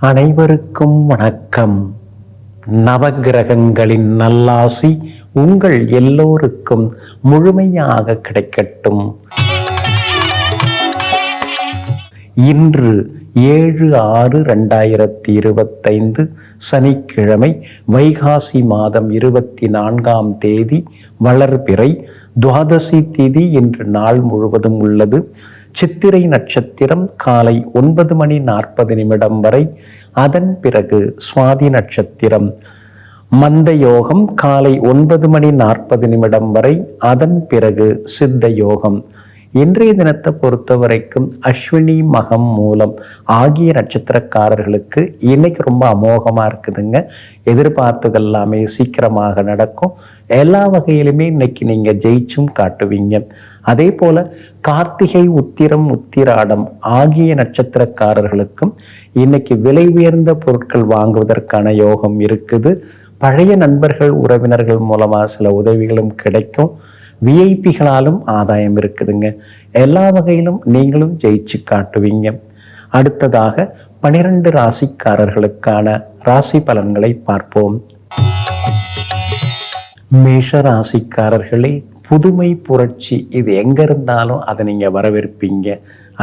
அனைவருக்கும் வணக்கம். நவகிரகங்களின் நல்லாசி உங்கள் எல்லோருக்கும் முழுமையாக கிடைக்கட்டும். இன்று ஏழு ஆறு ரெண்டாயிரத்தி இருபத்தைந்து சனிக்கிழமை வைகாசி மாதம் இருபத்தி நான்காம் தேதி வளர்பிறை துவாதசி திதி இன்று நாள் முழுவதும் உள்ளது. சித்திரை நட்சத்திரம் காலை ஒன்பது மணி நாற்பது நிமிடம் வரை. அதன் பிறகு சுவாதி நட்சத்திரம். மந்த யோகம் காலை ஒன்பது மணி நாற்பது நிமிடம் வரை. அதன் பிறகு சித்த யோகம். இன்றைய தினத்தை பொறுத்த வரைக்கும் அஸ்வினி மகம் மூலம் ஆகிய நட்சத்திரக்காரர்களுக்கு இன்னைக்கு ரொம்ப அமோகமாக இருக்குதுங்க. எதிர்பார்த்தது எல்லாமே சீக்கிரமாக நடக்கும். எல்லா வகையிலுமே இன்னைக்கு நீங்கள் ஜெயிச்சும் காட்டுவீங்க. அதே போல் கார்த்திகை உத்திரம் உத்திராடம் ஆகிய நட்சத்திரக்காரர்களுக்கும் இன்னைக்கு விலை உயர்ந்த பொருட்கள் வாங்குவதற்கான யோகம் இருக்குது. பழைய நண்பர்கள் உறவினர்கள் மூலமாக சில உதவிகளும் கிடைக்கும். விஐபிகளாலும் ஆதாயம் இருக்குதுங்க. எல்லா வகையிலும் நீங்களும் ஜெயிச்சு காட்டுவீங்க. அடுத்ததாக பனிரெண்டு ராசிக்காரர்களுக்கான ராசி பலன்களை பார்ப்போம். மேஷ ராசிக்காரர்களே புதுமை புரட்சி. இது எங்கே இருந்தாலும் அதை நீங்கள் வரவேற்பீங்க.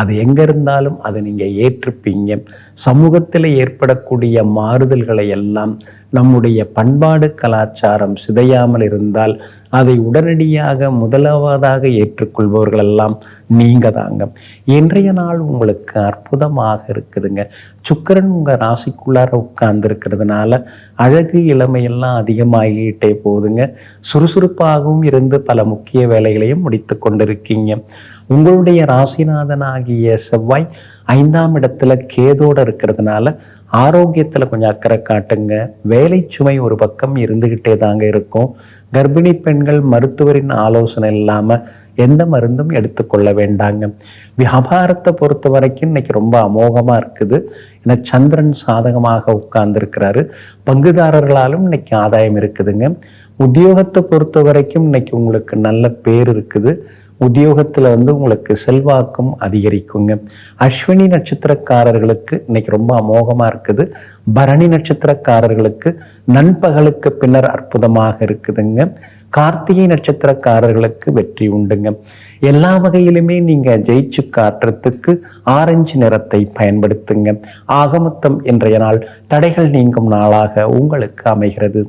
அது எங்கே இருந்தாலும் அதை நீங்கள் ஏற்றுப்பீங்க. சமூகத்தில் ஏற்படக்கூடிய மாறுதல்களை எல்லாம் நம்முடைய பண்பாடு கலாச்சாரம் சிதையாமல் இருந்தால் அதை உடனடியாக முதலாவதாக ஏற்றுக்கொள்பவர்கள் எல்லாம் நீங்கள் தாங்க. இன்றைய நாள் உங்களுக்கு அற்புதமாக இருக்குதுங்க. சுக்கரன் உங்கள் ராசிக்குள்ளார உட்கார்ந்துருக்கிறதுனால அழகு இளமையெல்லாம் அதிகமாகிட்டே போகுதுங்க. சுறுசுறுப்பாகவும் இருந்து பல முக்கிய வேலைகளையும் முடித்து கொண்டிருக்கீங்க. உங்களுடைய ராசிநாதனாகிய செவ்வாய் ஐந்தாம் இடத்துல கேதோடு இருக்கிறதுனால ஆரோக்கியத்தில் கொஞ்சம் அக்கறை காட்டுங்க. வேலை சுமை ஒரு பக்கம் இருந்துக்கிட்டே தாங்க இருக்கும். கர்ப்பிணி பெண்கள் மருத்துவரின் ஆலோசனை இல்லாமல் எந்த மருந்தும் எடுத்துக்கொள்ள வேண்டாங்க. வியாபாரத்தை பொறுத்த வரைக்கும் இன்னைக்கு ரொம்ப அமோகமாக இருக்குது. ஏன்னா சந்திரன் சாதகமாக உட்கார்ந்துருக்கிறாரு. பங்குதாரர்களாலும் இன்னைக்கு ஆதாயம் இருக்குதுங்க. உத்தியோகத்தை பொறுத்த வரைக்கும் இன்னைக்கு உங்களுக்கு நல்ல பேர் இருக்குது. உத்தியோகத்தில் வந்து உங்களுக்கு செல்வாக்கும் அதிகரிக்குங்க. அஸ்வினி நட்சத்திரக்காரர்களுக்கு இன்னைக்கு ரொம்ப அமோகமாக இருக்குது. பரணி நட்சத்திரக்காரர்களுக்கு நண்பகலுக்கு பின்னர் அற்புதமாக இருக்குதுங்க. கார்த்திகை நட்சத்திரக்காரர்களுக்கு வெற்றி உண்டுங்க. எல்லா வகையிலுமே நீங்கள் ஜெயிச்சு காட்டுறதுக்கு ஆரஞ்சு நிறத்தை பயன்படுத்துங்க. ஆகமொத்தம் இன்றைய நாள் தடைகள் நீங்கும் நாளாக உங்களுக்கு அமைகிறது.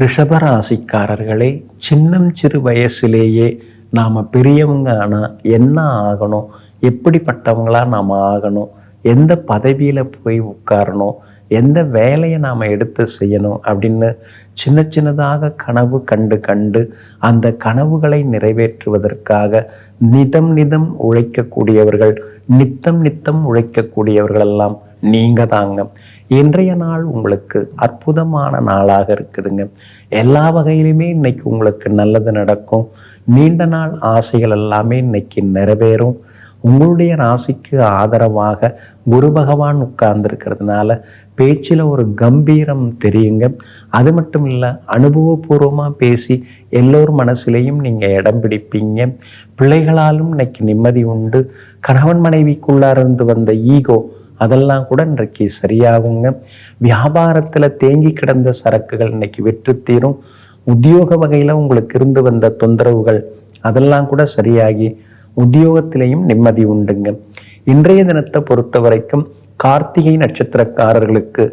ரிஷபராசிக்காரர்களே சின்னம் சிறு வயசுலேயே நாம் பெரியவங்க ஆனால் என்ன ஆகணும்? எப்படிப்பட்டவங்களாக நாம் ஆகணும்? எந்த பதவியில் போய் உட்காரணும்? எந்த வேலையை நாம் எடுத்து செய்யணும்? அப்படின்னு சின்ன சின்னதாக கனவு கண்டு கண்டு அந்த கனவுகளை நிறைவேற்றுவதற்காக நிதம் நிதம் உழைக்கக்கூடியவர்கள் நித்தம் நித்தம் உழைக்கக்கூடியவர்கள் எல்லாம் நீங்கள் தாங்க இன்றைய நாள் உங்களுக்கு அற்புதமான நாளாக இருக்குதுங்க. எல்லா வகையிலுமே இன்னைக்கு உங்களுக்கு நல்லது நடக்கும். நீண்ட நாள் ஆசைகள் எல்லாமே இன்னைக்கு நிறைவேறும். உங்களுடைய ராசிக்கு ஆதரவாக குரு பகவான் உட்கார்ந்துருக்கிறதுனால பேச்சில் ஒரு கம்பீரம் தெரியுங்க. அது மட்டும் இல்லை அனுபவபூர்வமாக பேசி எல்லோர் மனசுலேயும் நீங்கள் இடம் பிடிப்பீங்க. பிள்ளைகளாலும் இன்னைக்கு நிம்மதி உண்டு. கணவன் மனைவிக்குள்ளார் இருந்து வந்த ஈகோ அதெல்லாம் கூட இன்றைக்கு சரியாகுங்க. வியாபாரத்தில் தேங்கி கிடந்த சரக்குகள் இன்னைக்கு வெற்றி தீரும். உத்தியோக வகையில் உங்களுக்கு இருந்து வந்த தொந்தரவுகள் அதெல்லாம் கூட சரியாகி உத்தியோகத்திலையும் நிம்மதி உண்டுங்க. இன்றைய தினத்தை பொறுத்த வரைக்கும் கார்த்திகை நட்சத்திரக்காரர்களுக்கு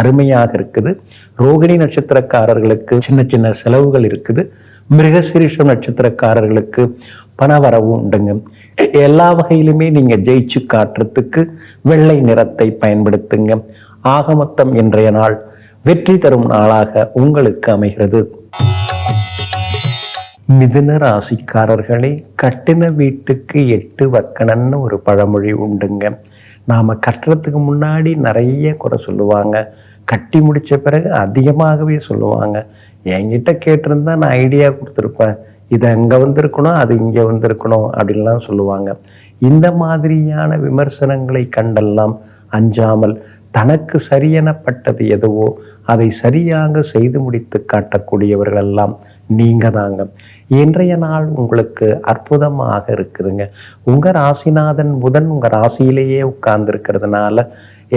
அருமையாக இருக்குது. ரோகிணி நட்சத்திரக்காரர்களுக்கு சின்ன சின்ன செலவுகள் இருக்குது. மிருகசிரீஷம் நட்சத்திரக்காரர்களுக்கு பணவரவு உண்டுங்க. எல்லா வகையிலுமே நீங்கள் ஜெயிச்சு காட்டுறதுக்கு வெள்ளை நிறத்தை பயன்படுத்துங்க. ஆகமொத்தம் இன்றைய நாள் வெற்றி தரும் நாளாக உங்களுக்கு அமைகிறது. மிதுன ராசிக்காரர்களே கட்டின வீட்டுக்கு எட்டு வக்கணன்னு ஒரு பழமொழி உண்டுங்க. நாம் கட்டுறதுக்கு முன்னாடி நிறைய குறை சொல்லுவாங்க. கட்டி முடித்த பிறகு அதிகமாகவே சொல்லுவாங்க. என்கிட்ட கேட்டிருந்தா நான் ஐடியா கொடுத்துருப்பேன். இது அங்கே வந்திருக்கணும் அது இங்கே வந்திருக்கணும் அப்படின்லாம் சொல்லுவாங்க. இந்த மாதிரியான விமர்சனங்களை கண்டெல்லாம் அஞ்சாமல் தனக்கு சரியெனப்பட்டது எதுவோ அதை சரியாக செய்து முடித்து காட்டக்கூடியவர்களெல்லாம் நீங்கள் தாங்க இன்றைய நாள் உங்களுக்கு அற்புதமாக இருக்குதுங்க. உங்கள் ராசிநாதன் புதன் உங்கள் ராசியிலேயே உட்கார்ந்துருக்கிறதுனால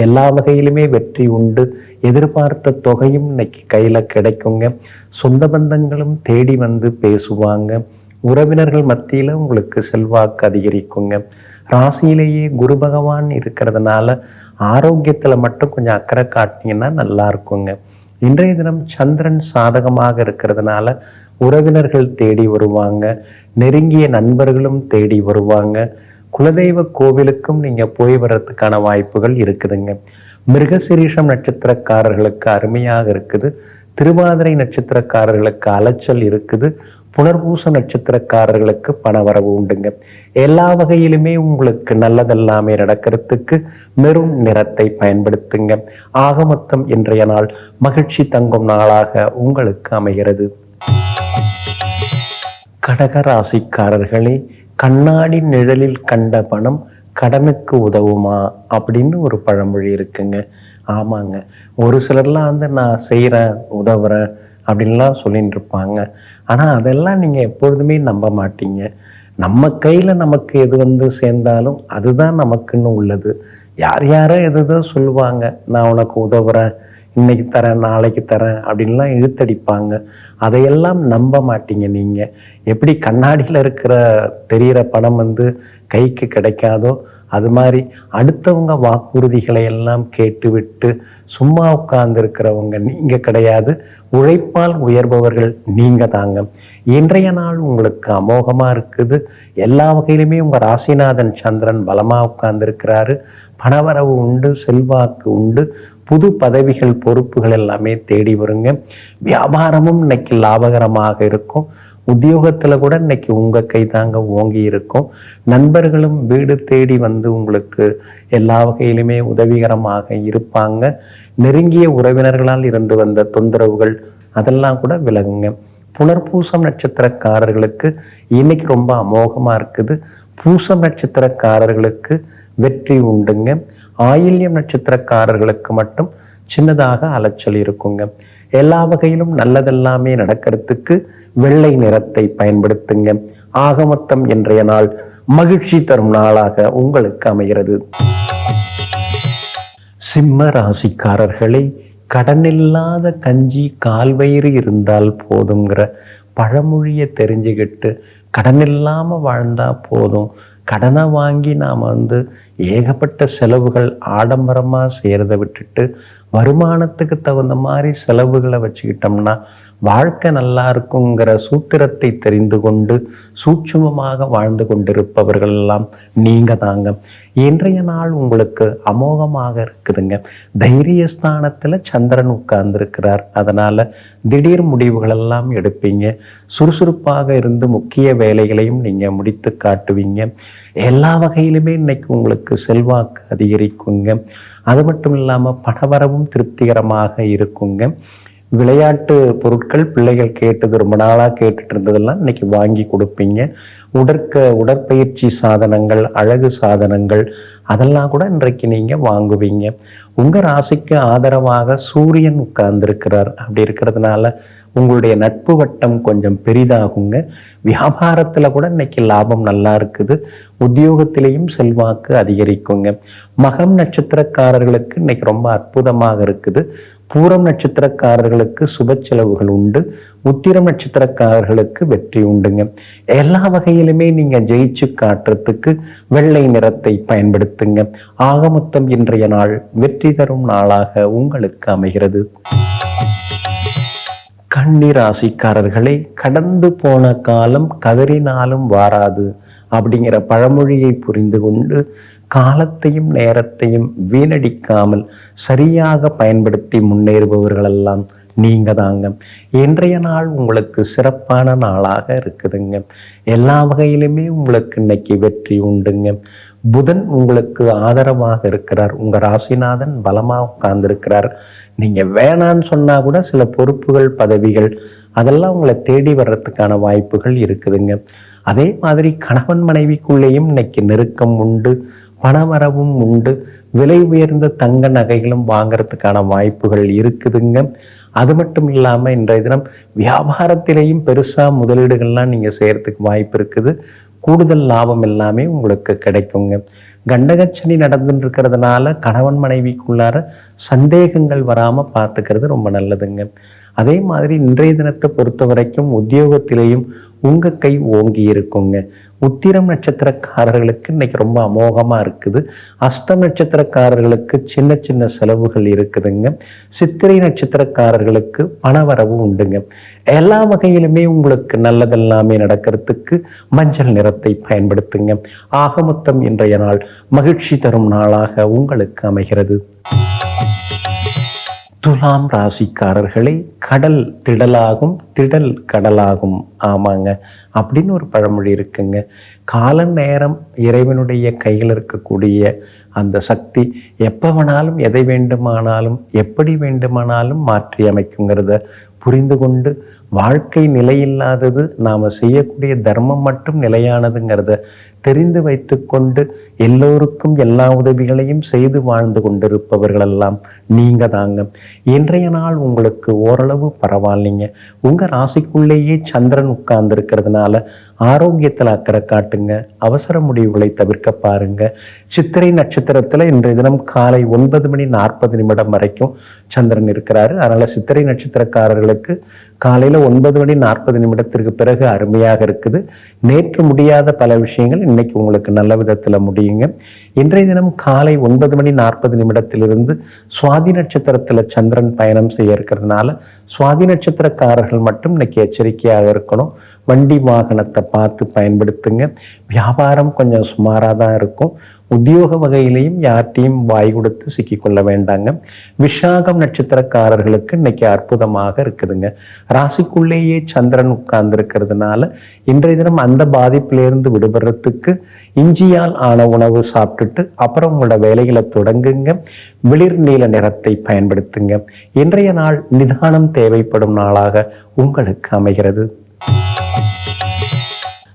எல்லா வகையிலுமே வெற்றி உண்டு. எதிர்பார்த்த தொகையும் இன்னைக்கு கையில் கிடைக்குங்க. சொந்த பந்தங்களும் தேடி வந்து பேசுவாங்க. உறவினர்கள் மத்தியில் உங்களுக்கு செல்வாக்கு அதிகரிக்குங்க. ராசியிலேயே குரு பகவான் இருக்கிறதுனால ஆரோக்கியத்தில் மட்டும் கொஞ்சம் அக்கறை காட்டினீங்கன்னா நல்லா இருக்குங்க. இன்றைய தினம் சந்திரன் சாதகமாக இருக்கிறதுனால உறவினர்கள் தேடி வருவாங்க. நெருங்கிய நண்பர்களும் தேடி வருவாங்க. குலதெய்வ கோவிலுக்கும் நீங்கள் போய் வர்றதுக்கான வாய்ப்புகள் இருக்குதுங்க. மிருகசிரீஷம் நட்சத்திரக்காரர்களுக்கு அருமையாக இருக்குது. திருவாதிரை நட்சத்திரக்காரர்களுக்கு அலைச்சல் இருக்குது. புனர்பூச நட்சத்திரக்காரர்களுக்கு பணவரவு உண்டுங்க. எல்லா வகையிலுமே உங்களுக்கு நல்லதெல்லாமே நடக்கிறதுக்கு மெரும் நிறத்தை பயன்படுத்துங்க. ஆக மொத்தம் இன்றைய நாள் மகிழ்ச்சி தங்கும் நாளாக உங்களுக்கு அமைகிறது. கடகராசிக்காரர்களே கண்ணாடி நிழலில் கண்ட பணம் கடனுக்கு உதவுமா அப்படின்னு ஒரு பழமொழி இருக்குங்க. ஆமாங்க. ஒரு சிலர்லாம் வந்து நான் செய்கிறேன் உதவுறேன் அப்படின்லாம் சொல்லிட்டு இருப்பாங்க ஆனால் அதெல்லாம் நீங்கள் எப்பொழுதுமே நம்ப மாட்டீங்க. நம்ம கையில் நமக்கு எது வந்து சேர்ந்தாலும் அதுதான் நமக்குன்னு உள்ளது. யார் யாரோ எதோ சொல்லுவாங்க நான் உனக்கு உதவுறேன் இன்னைக்கு தரேன் நாளைக்கு தரேன் அப்படின்லாம் இழுத்தடிப்பாங்க. அதையெல்லாம் நம்ப மாட்டீங்க நீங்கள் எப்படி கண்ணாடியில் இருக்கிற தெரிகிற பணம் வந்து கைக்கு கிடைக்காதோ அது மாதிரி அடுத்தவங்க வாக்குறுதிகளை எல்லாம் கேட்டுவிட்டு சும்மா உட்கார்ந்துருக்கிறவங்க நீங்கள் கிடையாது. உழைப்பால் உயர்பவர்கள் நீங்கள் தாங்க. இன்றைய நாள் உங்களுக்கு அமோகமாக இருக்குது. எல்லா வகையிலுமே உங்கள் ராசிநாதன் சந்திரன் பலமாக உட்கார்ந்துருக்கிறாரு. பணவரவு உண்டு செல்வாக்கு உண்டு. புது பதவிகள் பொறுப்புகள் எல்லாமே தேடி வருங்க. வியாபாரமும் இன்னைக்கு லாபகரமாக இருக்கும். உத்தியோகத்தில் கூட இன்னைக்கு உங்கள் கை தாங்க ஓங்கி இருக்கும். நண்பர்களும் வீடு தேடி வந்து உங்களுக்கு எல்லா வகையிலுமே உதவிகரமாக இருப்பாங்க. நெருங்கிய உறவினர்களால் இருந்து வந்த தொந்தரவுகள் அதெல்லாம் கூட விலகுங்க. புனர்பூசம் நட்சத்திரக்காரர்களுக்கு இன்னைக்கு ரொம்ப அமோகமாக இருக்குது. பூசம் நட்சத்திரக்காரர்களுக்கு வெற்றி உண்டுங்க. ஆயில்யம் நட்சத்திரக்காரர்களுக்கு மட்டும் சின்னதாக அலைச்சல் இருக்குங்க. எல்லா வகையிலும் நல்லதெல்லாமே நடக்கிறதுக்கு வெள்ளை நிறத்தை பயன்படுத்துங்க. ஆக மொத்தம் இன்றைய நாள் மகிழ்ச்சி தரும் நாளாக உங்களுக்கு அமைகிறது. சிம்ம ராசிக்காரர்களை கடனில்லாத கஞ்சி கால்வயிறு இருந்தால் போதுங்கிற பழமொழியை தெரிஞ்சுக்கிட்டு கடன் இல்லாமல் வாழ்ந்தால் போதும். கடனை வாங்கி நாம் வந்து ஏகப்பட்ட செலவுகள் ஆடம்பரமாக செய்கிறத விட்டுட்டு வருமானத்துக்கு தகுந்த மாதிரி செலவுகளை வச்சுக்கிட்டோம்னா வாழ்க்கை நல்லா இருக்குங்கிற சூத்திரத்தை தெரிந்து கொண்டு சூட்சுமமாக வாழ்ந்து கொண்டிருப்பவர்கள் எல்லாம் நீங்கள் தாங்க. இன்றைய நாள் உங்களுக்கு அமோகமாக இருக்குதுங்க. தைரியஸ்தானத்தில் சந்திரன் உட்கார்ந்துருக்கிறார். அதனால் திடீர் முடிவுகளெல்லாம் எடுப்பீங்க. சுறுசுறுப்பாக இருந்து முக்கிய வேலைகளையும் நீங்கள் முடித்து காட்டுவீங்க. எல்லா வகையிலுமே இன்றைக்கி உங்களுக்கு செல்வாக்கு அதிகரிக்குங்க. அது மட்டும் இல்லாமல் பணவரவும் திருப்திகரமாக இருக்குங்க. விளையாட்டு பொருட்கள் பிள்ளைகள் கேட்டது ரொம்ப நாளாக கேட்டுட்டு இருந்ததெல்லாம் இன்னைக்கு வாங்கி கொடுப்பீங்க. உடற்க உடற்பயிற்சி சாதனங்கள் அழகு சாதனங்கள் அதெல்லாம் கூட இன்றைக்கு நீங்கள் வாங்குவீங்க. உங்கள் ராசிக்கு ஆதரவாக சூரியன் உட்கார்ந்துருக்கிறார். அப்படி இருக்கிறதுனால உங்களுடைய நட்பு வட்டம் கொஞ்சம் பெரிதாகுங்க. வியாபாரத்தில் கூட இன்னைக்கு லாபம் நல்லா இருக்குது. உத்தியோகத்திலையும் செல்வாக்கு அதிகரிக்குங்க. மகம் நட்சத்திரக்காரர்களுக்கு இன்னைக்கு ரொம்ப அற்புதமாக இருக்குது. பூரம் நட்சத்திரக்காரர்களுக்கு சுப செலவுகள் உண்டு. உத்திரம் நட்சத்திரக்காரர்களுக்கு வெற்றி உண்டுங்க. எல்லா வகையிலுமே நீங்க ஜெயிச்சு காட்டுறதுக்கு வெள்ளை நிறத்தை பயன்படுத்துங்க. ஆக மொத்தம் இன்றைய நாள் வெற்றி தரும் நாளாக உங்களுக்கு அமைகிறது. கன்னிராசிக்காரர்களே கடந்து போன காலம் கதறினாலும் வாராது அப்படிங்கிற பழமொழியை புரிந்து கொண்டு காலத்தையும் நேரத்தையும் வீணடிக்காமல் சரியாக பயன்படுத்தி முன்னேறுபவர்களெல்லாம் நீங்கள் தாங்க இன்றைய நாள் உங்களுக்கு சிறப்பான நாளாக இருக்குதுங்க. எல்லா வகையிலுமே உங்களுக்கு இன்னைக்கு வெற்றி உண்டுங்க. புதன் உங்களுக்கு ஆதரவாக இருக்கிறார். உங்கள் ராசிநாதன் பலமாக உட்கார்ந்துருக்கிறார். நீங்கள் வேணான்னு சொன்னால் கூட சில பொறுப்புகள் பதவிகள் அதெல்லாம் உங்களை தேடி வர்றதுக்கான வாய்ப்புகள் இருக்குதுங்க. அதே மாதிரி கணவன் மனைவிக்குள்ளேயும் இன்னைக்கு நெருக்கம் உண்டு பணவரவும் உண்டு. விலை உயர்ந்த தங்க நகைகளும் வாங்கிறதுக்கான வாய்ப்புகள் இருக்குதுங்க. அது மட்டும் இல்லாமல் இன்றைய தினம் வியாபாரத்திலேயும் பெருசாக முதலீடுகள்லாம் நீங்கள் செய்கிறதுக்கு வாய்ப்பு இருக்குது. கூடுதல் லாபம் எல்லாமே உங்களுக்கு கிடைக்குங்க. கண்டகச்சனி நடந்துட்டு இருக்கிறதுனால கணவன் மனைவிக்குள்ளார சந்தேகங்கள் வராமல் பார்த்துக்கிறது ரொம்ப நல்லதுங்க. அதே மாதிரி இன்றைய தினத்தை பொறுத்த வரைக்கும் உத்தியோகத்திலேயும் உங்கள் கை ஓங்கி இருக்குங்க. உத்திரம் நட்சத்திரக்காரர்களுக்கு இன்னைக்கு ரொம்ப அமோகமாக இருக்குது. அஸ்தம் நட்சத்திரக்காரர்களுக்கு சின்ன சின்ன செலவுகள் இருக்குதுங்க. சித்திரை நட்சத்திரக்காரர்களுக்கு பணவரவு உண்டுங்க. எல்லா வகையிலுமே உங்களுக்கு நல்லதெல்லாமே நடக்கிறதுக்கு மஞ்சள் நிறத்தை பயன்படுத்துங்க. ஆகமொத்தம் இன்றைய நாள் மகிழ்ச்சி தரும் நாளாக உங்களுக்கு அமைகிறது. துலாம் ராசிக்காரர்களை கடல் திடலாகும் திடல் கடலாகும். ஆமாங்க. அப்படின்னு ஒரு பழமொழி இருக்குங்க. கால நேரம் இறைவனுடைய கையில் இருக்கக்கூடிய அந்த சக்தி எப்போ வேணாலும் எதை வேண்டுமானாலும் எப்படி வேண்டுமானாலும் மாற்றி அமைக்குங்கிறத புரிந்து கொண்டு வாழ்க்கை நிலையில்லாதது நாம் செய்யக்கூடிய தர்மம் மட்டும் நிலையானதுங்கிறத தெரிந்து வைத்து கொண்டு எல்லோருக்கும் எல்லா உதவிகளையும் செய்து வாழ்ந்து கொண்டிருப்பவர்களெல்லாம் நீங்கள் தாங்க. இன்றைய நாள் உங்களுக்கு ஓரளவு பரவாயில்லைங்க. உங்கள் ராசிக்குள்ளேயே சந்திரன் உட்கார்ந்து இருக்கிறதுனால ஆரோக்கியத்தில் அக்கறை காட்டுங்க. அவசர முடிவுகளை தவிர்க்க பாருங்க. சித்திரை நட்சத்திரத்தில் இன்றைய தினம் காலை ஒன்பது மணி நாற்பது நிமிடம் வரைக்கும் சந்திரன் இருக்கிறாரு. அதனால் சித்திரை நட்சத்திரக்காரர்கள் நேயர்களுக்கு காலையில் ஒன்பது மணி நாற்பது நிமிடத்திற்கு பிறகு அருமையாக இருக்குது. நேற்று முடியாத பல விஷயங்கள் இன்னைக்கு உங்களுக்கு நல்ல விதத்தில் முடியுங்க. இன்றைய தினம் காலை ஒன்பது மணி நாற்பது நிமிடத்திலிருந்து சுவாதி நட்சத்திரத்தில் சந்திரன் பயணம் செய்ய இருக்கிறதுனால சுவாதி நட்சத்திரக்காரர்கள் மட்டும் இன்னைக்கு எச்சரிக்கையாக இருக்கணும். வண்டி வாகனத்தை பார்த்து பயன்படுத்துங்க. வியாபாரம் கொஞ்சம் சுமாராக தான் இருக்கும். உத்தியோக வகையிலையும் யார்ட்டையும் வாய் கொடுத்து சிக்கிக்கொள்ள வேண்டாங்க. விஷாகம் நட்சத்திரக்காரர்களுக்கு இன்னைக்கு அற்புதமாக இருக்குதுங்க. ராசிக்குள்ளேயே சந்திரன் உட்கார்ந்து இருக்கிறதுனால இன்றைய தினம் அந்த பாதிப்பிலிருந்து விடுபடுறதுக்கு இஞ்சியால் ஆன உணவு சாப்பிட்டுட்டு அப்புறம் உங்களோட வேலைகளை தொடங்குங்க. வெளிர் நீல நிறத்தை பயன்படுத்துங்க. இன்றைய நாள் நிதானம் தேவைப்படும் நாளாக உங்களுக்கு அமைகிறது.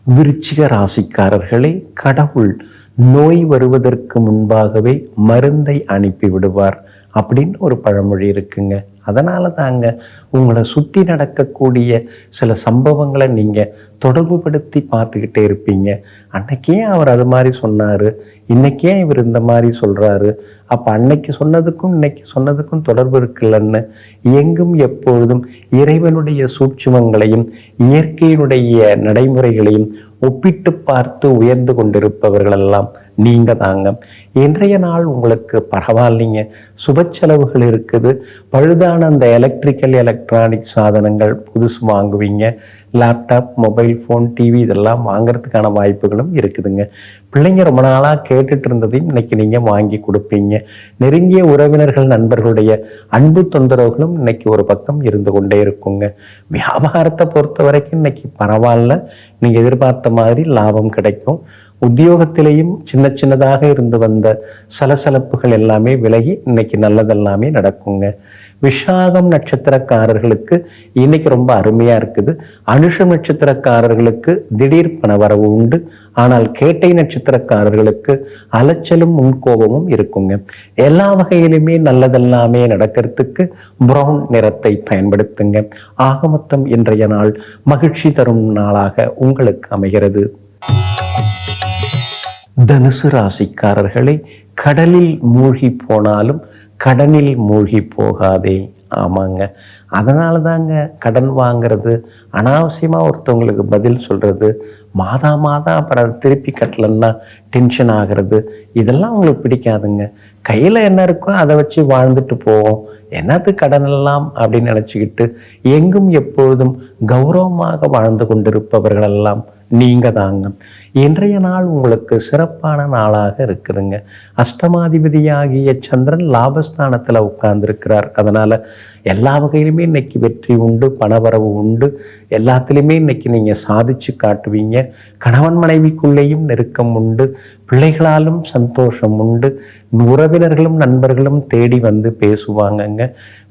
விருச்சிக ராசிக்காரர்களே கடவுள் நோய் வருவதற்கு முன்பாகவே மருந்தை அனுப்பி விடுவார் அப்படின்னு ஒரு பழமொழி இருக்குங்க. அதனால தாங்க உங்களை சுற்றி நடக்கக்கூடிய சில சம்பவங்களை நீங்கள் தொடர்புபடுத்தி பார்த்துக்கிட்டே இருப்பீங்க. அன்னைக்கே அவர் அது மாதிரி சொன்னார்? இன்னைக்கே இவர் இந்த மாதிரி சொல்கிறாரு அப்போ அன்னைக்கு சொன்னதுக்கும் இன்னைக்கு சொன்னதுக்கும் தொடர்பு இருக்குல்லன்னு எங்கும் எப்பொழுதும் இறைவனுடைய சூட்சுமங்களையும் இயற்கையினுடைய நடைமுறைகளையும் ஒப்பிட்டு பார்த்து உயர்ந்து கொண்டிருப்பவர்களெல்லாம் நீங்கள் தாங்க இன்றைய நாள் உங்களுக்கு பரவாயில்லைங்க. சுப செலவுகள் இருக்குது. பழுதான அந்த எலக்ட்ரிக்கல் எலக்ட்ரானிக் சாதனங்கள் புதுசு வாங்குவீங்க? லேப்டாப் மொபைல் ஃபோன் டிவி இதெல்லாம் வாங்குறதுக்கான வாய்ப்புகளும் இருக்குதுங்க. பிள்ளைங்க ரொம்ப நாளாக கேட்டுட்டு இருந்ததையும் இன்னைக்கு நீங்கள் வாங்கி கொடுப்பீங்க. நெருங்கிய உறவினர்கள் நண்பர்களுடைய அன்பு தொந்தரவுகளும் இன்னைக்கு ஒரு பக்கம் இருந்து கொண்டே இருக்குங்க. வியாபாரத்தை பொறுத்த வரைக்கும் இன்னைக்கு பரவாயில்ல. நீங்கள் எதிர்பார்த்த மாதிரி லாபம் கிடைக்கும். உத்தியோகத்திலேயும் சின்ன சின்னதாக இருந்து வந்த சலசலப்புகள் எல்லாமே விலகி இன்னைக்கு நல்லதெல்லாமே நடக்குங்க. விஷாகம் நட்சத்திரக்காரர்களுக்கு இன்னைக்கு ரொம்ப அருமையாக இருக்குது. அனுஷம் நட்சத்திரக்காரர்களுக்கு திடீர் பணவரவு உண்டு. ஆனால் கேட்டை நட்சத்திரக்காரர்களுக்கு அலைச்சலும் முன்கோபமும் இருக்குங்க. எல்லா வகையிலுமே நல்லதெல்லாமே நடக்கிறதுக்கு ப்ரௌன் நிறத்தை பயன்படுத்துங்க. ஆக மொத்தம் இன்றைய நாள் மகிழ்ச்சி தரும் நாளாக உங்களுக்கு அமைகிறது. தனுசு ராசிக்காரர்களே கடலில் மூழ்கி போனாலும் கடனில் மூழ்கி போகாதே. ஆமாங்க. அதனால தாங்க கடன் வாங்கிறது அனாவசியமாக ஒருத்தவங்களுக்கு பதில் சொல்கிறது மாதா மாதம் அப்புறம் திருப்பி கட்டலன்னா டென்ஷன் ஆகிறது இதெல்லாம் உங்களுக்கு பிடிக்காதுங்க. கையில் என்ன இருக்கோ அதை வச்சு வாழ்ந்துட்டு போவோம். என்னது கடன் எல்லாம் அப்படின்னு நினச்சிக்கிட்டு எங்கும் எப்பொழுதும் கௌரவமாக வாழ்ந்து கொண்டிருப்பவர்களெல்லாம் நீங்கள் தாங்க இன்றைய நாள் உங்களுக்கு சிறப்பான நாளாக இருக்குதுங்க. அஷ்டமாதிபதியாகிய சந்திரன் லாபஸ்தானத்தில் உட்கார்ந்துருக்கிறார். அதனால் எல்லா வகையிலுமே இன்னைக்கு வெற்றி உண்டு பணவரவு உண்டு. எல்லாத்துலேயுமே இன்னைக்கு நீங்கள் சாதிச்சு காட்டுவீங்க. கணவன் மனைவிக்குள்ளேயும் நெருக்கம் உண்டு. பிள்ளைகளாலும் சந்தோஷம் உண்டு உறவினர்களும் நண்பர்களும் தேடி வந்து பேசுவாங்கங்க.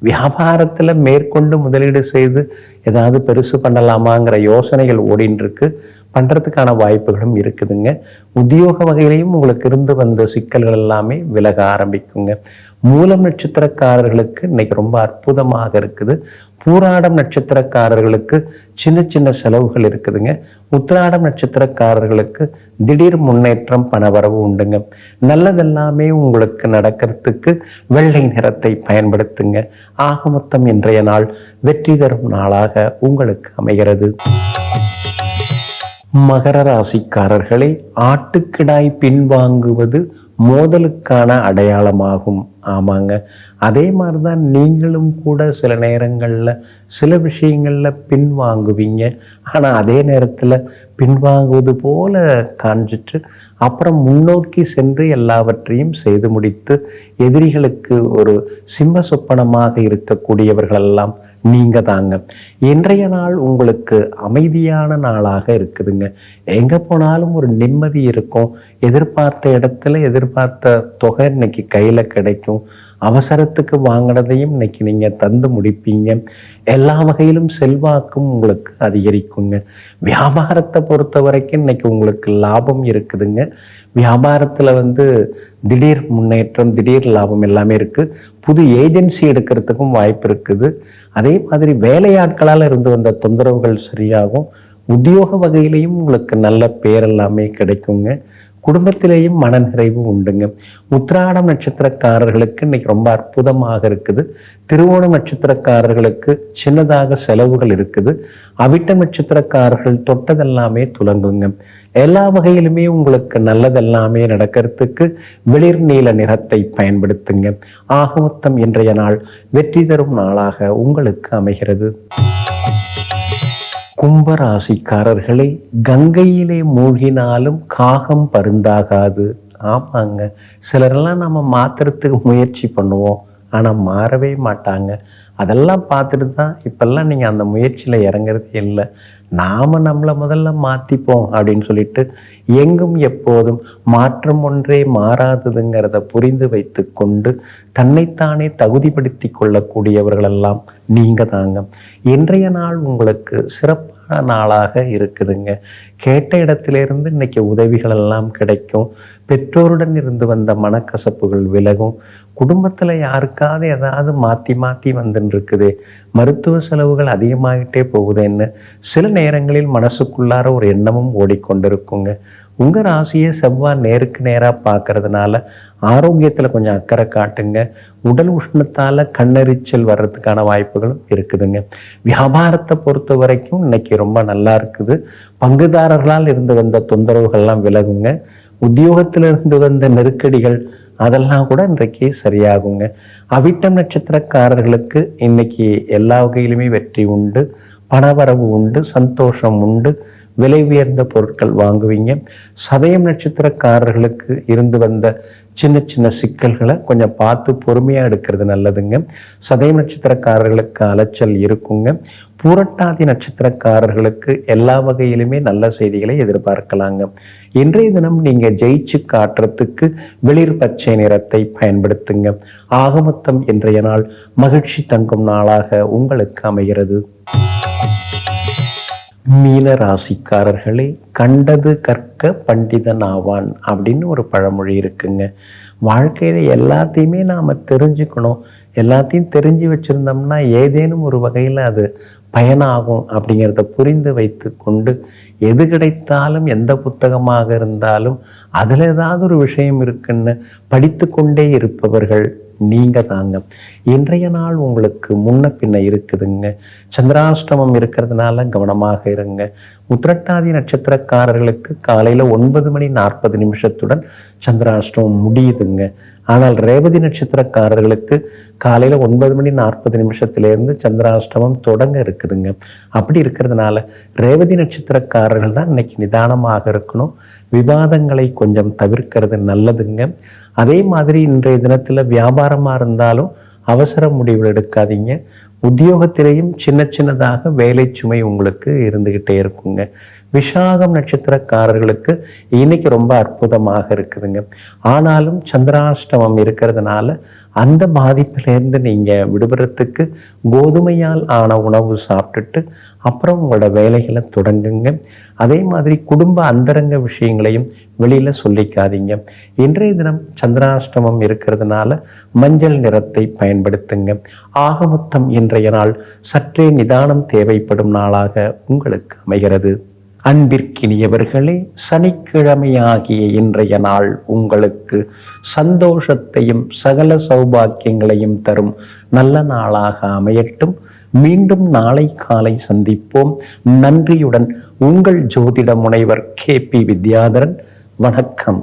வியாபாரத்தில் மேற்கொண்டு முதலீடு செய்து ஏதாவது பெருசு பண்ணலாமாங்கிற யோசனைகள் ஓடின்னு பண்ணுறதுக்கான வாய்ப்புகளும் இருக்குதுங்க. உத்தியோக வகையிலையும் உங்களுக்கு இருந்து வந்த சிக்கல்கள் எல்லாமே விலக ஆரம்பிக்குங்க. மூலம் நட்சத்திரக்காரர்களுக்கு இன்னைக்கு ரொம்ப அற்புதமாக இருக்குது. பூராடம் நட்சத்திரக்காரர்களுக்கு சின்ன சின்ன செலவுகள் இருக்குதுங்க. உத்திராடம் நட்சத்திரக்காரர்களுக்கு திடீர் முன்னேற்றம் பணவரவு உண்டுங்க. நல்லதெல்லாமே உங்களுக்கு நடக்கிறதுக்கு வெள்ளை நிறத்தை பயன்படுத்துங்க. ஆக மொத்தம் இன்றைய நாள் வெற்றி தரும் நாளாக உங்களுக்கு அமைகிறது. மகர ராசிக்காரர்களை ஆட்டுக்கிடாய் பின்வாங்குவது மோதலுக்கான அடையாளமாகும். ஆமாங்க. அதே மாதிரி தான் நீங்களும் கூட சில நேரங்களில் சில விஷயங்களில் பின்வாங்குவீங்க. ஆனால் அதே நேரத்தில் பின்வாங்குவது போல காண்பிட்டு அப்புறம் முன்னோக்கி சென்று எல்லாவற்றையும் செய்து முடித்து எதிரிகளுக்கு ஒரு சிம்ம சொப்பனமாக இருக்கக்கூடியவர்களெல்லாம் நீங்கள் தாங்க. இன்றைய நாள் உங்களுக்கு அமைதியான நாளாக இருக்குதுங்க. எங்கே போனாலும் ஒரு நிம்மதி இருக்கும். எதிர்பார்த்த இடத்துல எதிர் எதிர்பார்த்த தொகை இன்னைக்கு கையில் கிடைக்கும். அவசரத்துக்கு வாங்கினதையும் இன்னைக்கு நீங்கள் தந்து முடிப்பீங்க. எல்லா வகையிலும் செல்வாக்கும் உங்களுக்கு அதிகரிக்குங்க. வியாபாரத்தை பொறுத்த வரைக்கும் இன்னைக்கு உங்களுக்கு லாபம் இருக்குதுங்க. வியாபாரத்தில் வந்து திடீர் முன்னேற்றம் திடீர் லாபம் எல்லாமே இருக்குது புது ஏஜென்சி எடுக்கிறதுக்கும் வாய்ப்பு இருக்குது. அதே மாதிரி வேலையாட்களால் இருந்து வந்த தொந்தரவுகள் சரியாகும். உத்தியோக வகையிலையும் உங்களுக்கு நல்ல பேர் எல்லாமே கிடைக்குங்க. குடும்பத்திலேயும் மனநிறைவு உண்டுங்க. உத்திராடம் நட்சத்திரக்காரர்களுக்கு இன்னைக்கு ரொம்ப அற்புதமாக இருக்குது. திருவோணம் நட்சத்திரக்காரர்களுக்கு சின்னதாக செலவுகள் இருக்குது. அவிட்ட நட்சத்திரக்காரர்கள் தொட்டதெல்லாமே துலங்குங்க. எல்லா வகையிலுமே உங்களுக்கு நல்லதெல்லாமே நடக்கிறதுக்கு வெளிர் நீல நிறத்தை பயன்படுத்துங்க. ஆக மொத்தம் இன்றைய நாள் வெற்றி தரும் நாளாக உங்களுக்கு அமைகிறது. கும்பராசிக்காரர்களை கங்கையிலே மூழ்கினாலும் காகம் பருந்தாகாது. ஆமாங்க. சிலரெல்லாம் நம்ம மாற்றுறதுக்கு முயற்சி பண்ணுவோம். ஆனால் மாறவே மாட்டாங்க. அதெல்லாம் பார்த்துட்டு தான் இப்போல்லாம் நீங்கள் அந்த முயற்சியில் இறங்குறதே இல்லை. நாம் நம்மளை முதல்ல மாற்றிப்போம் அப்படின்னு சொல்லிட்டு எங்கும் எப்போதும் மாற்றம் ஒன்றே மாறாததுங்கிறத புரிந்து வைத்து கொண்டு தன்னைத்தானே தகுதிப்படுத்தி கொள்ளக்கூடியவர்களெல்லாம் நீங்கள் தாங்க. இன்றைய நாள் உங்களுக்கு சிறப்பு நாளாக இருக்குதுங்க. கேட்ட இடத்திலிருந்து இன்னைக்கு உதவிகள் எல்லாம் கிடைக்கும். பெற்றோருடன் இருந்து வந்த மனக்கசப்புகள் விலகும். குடும்பத்தில் யாருக்காவது ஏதாவது மாற்றி மாற்றி வந்துட்டுருக்குது மருத்துவ செலவுகள் அதிகமாகிட்டே போகுதுன்னு சில நேரங்களில் மனசுக்குள்ளார ஒரு எண்ணமும் ஓடிக்கொண்டிருக்குங்க. உங்கள் ராசியை செவ்வாய் நேருக்கு நேராக பார்க்கறதுனால ஆரோக்கியத்தில் கொஞ்சம் அக்கறை காட்டுங்க. உடல் உஷ்ணத்தால் கண்ணெரிச்சல் வர்றதுக்கான வாய்ப்புகளும் இருக்குதுங்க. வியாபாரத்தை பொறுத்த வரைக்கும் இன்னைக்கு ரொம்ப நல்லா இருக்குது. பங்குதாரர்களால் இருந்து வந்த தொந்தரவுகள்லாம் விலகுங்க. உத்தியோகத்திலிருந்து வந்த நெருக்கடிகள் அதெல்லாம் கூட இன்றைக்கு சரியாகுங்க. அவிட்டம் நட்சத்திரக்காரர்களுக்கு இன்னைக்கு எல்லா வகையிலுமே வெற்றி உண்டு பணவரவு உண்டு சந்தோஷம் உண்டு. விலை உயர்ந்த பொருட்கள் வாங்குவீங்க. சதயம் நட்சத்திரக்காரர்களுக்கு இருந்து வந்த சின்ன சின்ன சிக்கல்களை கொஞ்சம் பார்த்து பொறுமையாக எடுக்கிறது நல்லதுங்க. சதயம் நட்சத்திரக்காரர்களுக்கு அலைச்சல் இருக்குங்க. பூரட்டாதி நட்சத்திரக்காரர்களுக்கு எல்லா வகையிலுமே நல்ல செய்திகளை எதிர்பார்க்கலாங்க. இன்றைய தினம் நீங்கள் ஜெயிச்சு காட்டுறதுக்கு வெளிர் பச்சை நிறத்தை பயன்படுத்துங்க. ஆகமொத்தம் இன்றைய நாள் மகிழ்ச்சி தங்கும் நாளாக உங்களுக்கு அமைகிறது. மீன ராசிக்காரர்களே கண்டது கற்க பண்டிதன் ஆவான் அப்படின்னு ஒரு பழமொழி இருக்குங்க. வாழ்க்கையில் எல்லாத்தையுமே நாம் தெரிஞ்சுக்கணும். எல்லாத்தையும் தெரிஞ்சு வச்சுருந்தோம்னா ஏதேனும் ஒரு வகையில் அது பயனாகும் அப்படிங்கிறத புரிந்து வைத்து கொண்டு எது கிடைத்தாலும் எந்த புத்தகமாக இருந்தாலும் அதில் ஏதாவது ஒரு விஷயம் இருக்குன்னு படித்து கொண்டே இருப்பவர்கள் நீங்கள் தாங்க. இன்றைய நாள் உங்களுக்கு முன்ன பின்ன இருக்குதுங்க. சந்திராஷ்டமம் இருக்கிறதுனால கவனமாக இருங்க. உத்திரட்டாதி நட்சத்திரக்காரர்களுக்கு காலையில் ஒன்பது மணி நாற்பது நிமிஷத்துடன் சந்திராஷ்டமம் முடியுதுங்க. ஆனால் ரேவதி நட்சத்திரக்காரர்களுக்கு காலையில் ஒன்பது மணி நாற்பது நிமிஷத்துலேருந்து சந்திராஷ்டமம் தொடங்க இருக்குதுங்க. அப்படி இருக்கிறதுனால ரேவதி நட்சத்திரக்காரர்கள் தான் இன்னைக்கு நிதானமாக இருக்கணும். விவாதங்களை கொஞ்சம் தவிர்க்கிறது நல்லதுங்க. அதே மாதிரி இன்றைய தினத்தில் வியாபாரமாக இருந்தாலும் அவசர முடிவு எடுக்காதீங்க. உத்தியோகத்திலேயும் சின்ன சின்னதாக வேலை சுமை உங்களுக்கு இருந்துக்கிட்டே இருக்குங்க. விஷாகம் நட்சத்திரக்காரர்களுக்கு இன்னைக்கு ரொம்ப அற்புதமாக இருக்குதுங்க. ஆனாலும் சந்திராஷ்டமம் இருக்கிறதுனால அந்த பாதிப்பிலேருந்து நீங்கள் விடுபடுறதுக்கு கோதுமையால் ஆன உணவு சாப்பிட்டுட்டு அப்புறம் உங்களோட வேலைகளை தொடங்குங்க. அதே மாதிரி குடும்ப அந்தரங்க விஷயங்களையும் வெளியில் சொல்லிக்காதீங்க. இன்றைய தினம் சந்திராஷ்டமம் இருக்கிறதுனால மஞ்சள் நிறத்தை பயன்படுத்துங்க. ஆகமொத்தம் இன்றைய நாள் சற்றே நிதானம் தேவைப்படும் நாளாக உங்களுக்கு அமைகிறது. அன்பிற்கினியவர்களே சனிக்கிழமையாகிய இன்றைய நாள் உங்களுக்கு சந்தோஷத்தையும் சகல சௌபாக்கியங்களையும் தரும் நல்ல நாளாக அமையட்டும். மீண்டும் நாளை காலை சந்திப்போம். நன்றியுடன் உங்கள் ஜோதிட முனைவர் கே பி வித்யாதரன். வணக்கம்.